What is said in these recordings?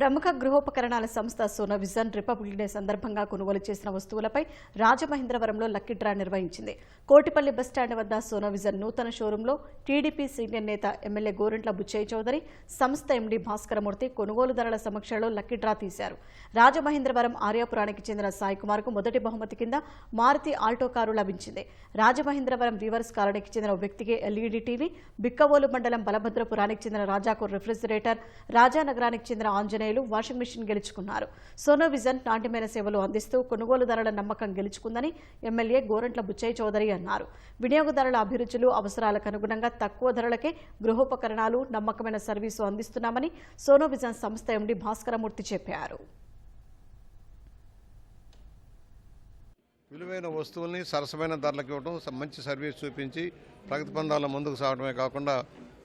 ప్రముఖ గృహోపకరణాల సంస్థ Sonovision republic day సందర్భంగా కొనుగోలు చేసిన వస్తువులపై రాజమహేంద్రవరంలో లక్కీ డ్రా నిర్వహించింది. కోటిపల్లి బస్టాండ్ వద్ద సోనోవిజన్ నూతన షోరూంలో టీడీపీ సీనియర్ నేత ఎమ్మెల్యే గోరంట్ల బుచ్చయ్య చౌదరి సంస్థ ఎండీ భాస్కరమూర్తి కొనుగోలుదారుల సమక్షంలో లక్కీ డ్రా తీశారు. రాజమహేంద్రవరం ఆర్యాపురానికి చెందిన సాయి కుమార్కు మొదటి బహుమతి కింద మారుతి ఆల్టో కారు లభించింది. రాజమహేంద్రవరం వీవర్స్ కాలనీకి చెందిన వ్యక్తికి ఎల్ఈడీ టీవీ బిక్కవోలు మండలం బలభద్రపురానికి చెందిన రాజాకు రిఫ్రిజిరేటర్ రాజానగరానికి చెందిన ఆంజనేయ ఆంజనేయులు వాషింగ్ మిషన్ గెలుచుకున్నారు. సోనోవిజన్ నాణ్యమైన సేవలు అందిస్తూ కొనుగోలుదారుల నమ్మకం గెలుచుకుందని ఎమ్మెల్యే గోరంట్ల బుచ్చయ్య చౌదరి అన్నారు. వినియోగదారుల అభిరుచులు అవసరాలకు అనుగుణంగా తక్కువ ధరలకే గృహోపకరణాలు నమ్మకమైన సర్వీసు అందిస్తున్నామని సోనోవిజన్ సంస్థ ఎండి భాస్కరమూర్తి చెప్పారు. విలువైన వస్తువుల్ని సరసమైన ధరలకు ఇవ్వడం మంచి సర్వీస్ చూపించి ప్రగతి పొందాల ముందుకు సాగడమే కాకుండా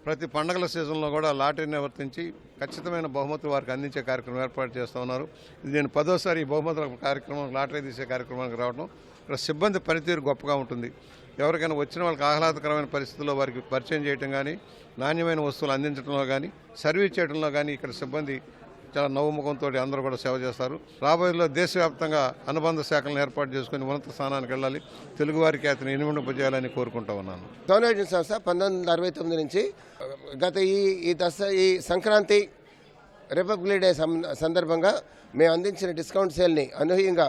ప్రతి పండగల సీజన్లో కూడా లాటరీ నివర్తించి ఖచ్చితమైన బహుమతులు వారికి అందించే కార్యక్రమం ఏర్పాటు చేస్తూ ఉన్నారు. ఇది నేను పదోసారి ఈ బహుమతుల కార్యక్రమం లాటరీ తీసే కార్యక్రమానికి రావడం ఇక్కడ సిబ్బంది పనితీరు గొప్పగా ఉంటుంది. ఎవరికైనా వచ్చిన వాళ్ళకి ఆహ్లాదకరమైన పరిస్థితుల్లో వారికి పరిచయం చేయడం కానీ నాణ్యమైన వస్తువులు అందించడంలో కానీ సర్వీస్ చేయడంలో కానీ ఇక్కడ సిబ్బంది చాలా నవ్వుముఖంతో అందరూ కూడా సేవ చేస్తారు. రాబోయేలో దేశవ్యాప్తంగా అనుబంధ శాఖలను ఏర్పాటు చేసుకుని ఉన్నత స్థానానికి వెళ్ళాలి. తెలుగువారికి అతను ఇనుమింపజేయాలని కోరుకుంటా ఉన్నాను. సోనోవిజన్ సంస్థ పంతొమ్మిది వందల అరవై తొమ్మిది నుంచి గత ఈ ఈ దసరా ఈ సంక్రాంతి రిపబ్లిక్ డే సందర్భంగా మేము అందించిన డిస్కౌంట్ సేల్ని అనూహ్యంగా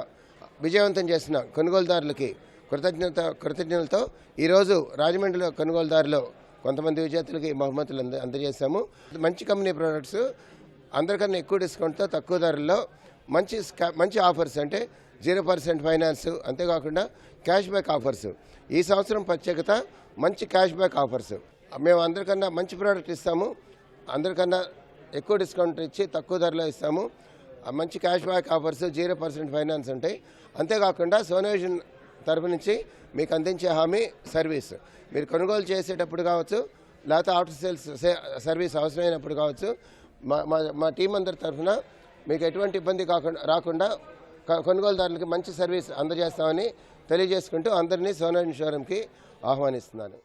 విజయవంతం చేసిన కొనుగోలుదారులకి కృతజ్ఞత కృతజ్ఞతలతో ఈరోజు రాజమండ్రిలో కొనుగోలుదారులు కొంతమంది విజేతలకి బహుమతులు అందజేశాము. మంచి కంపెనీ ప్రోడక్ట్స్ అందరికన్నా ఎక్కువ డిస్కౌంట్తో తక్కువ ధరల్లో మంచి మంచి ఆఫర్స్ అంటే జీరో పర్సెంట్ ఫైనాన్స్ అంతేకాకుండా క్యాష్ బ్యాక్ ఆఫర్స్. ఈ సంవత్సరం ప్రత్యేకత మంచి క్యాష్ బ్యాక్ ఆఫర్స్. మేము అందరికన్నా మంచి ప్రోడక్ట్ ఇస్తాము అందరికన్నా ఎక్కువ డిస్కౌంట్ ఇచ్చి తక్కువ ధరలో ఇస్తాము. మంచి cash back offers zero percent finance ఉంటాయి అంతేకాకుండా సోనోవిజన్ తరపు నుంచి మీకు అందించే హామీ సర్వీస్. మీరు కొనుగోలు చేసేటప్పుడు కావచ్చు లేకపోతే ఆఫ్టర్ సేల్స్ సర్వీస్ అవసరమైనప్పుడు కావచ్చు మా మా టీం అందరి తరఫున మీకు ఎటువంటి ఇబ్బంది కాకుండా రాకుండా కొనుగోలుదారులకి మంచి సర్వీస్ అందజేస్తామని తెలియజేసుకుంటూ అందరినీ సోనా ఇన్షూరెన్స్కి ఆహ్వానిస్తున్నాను.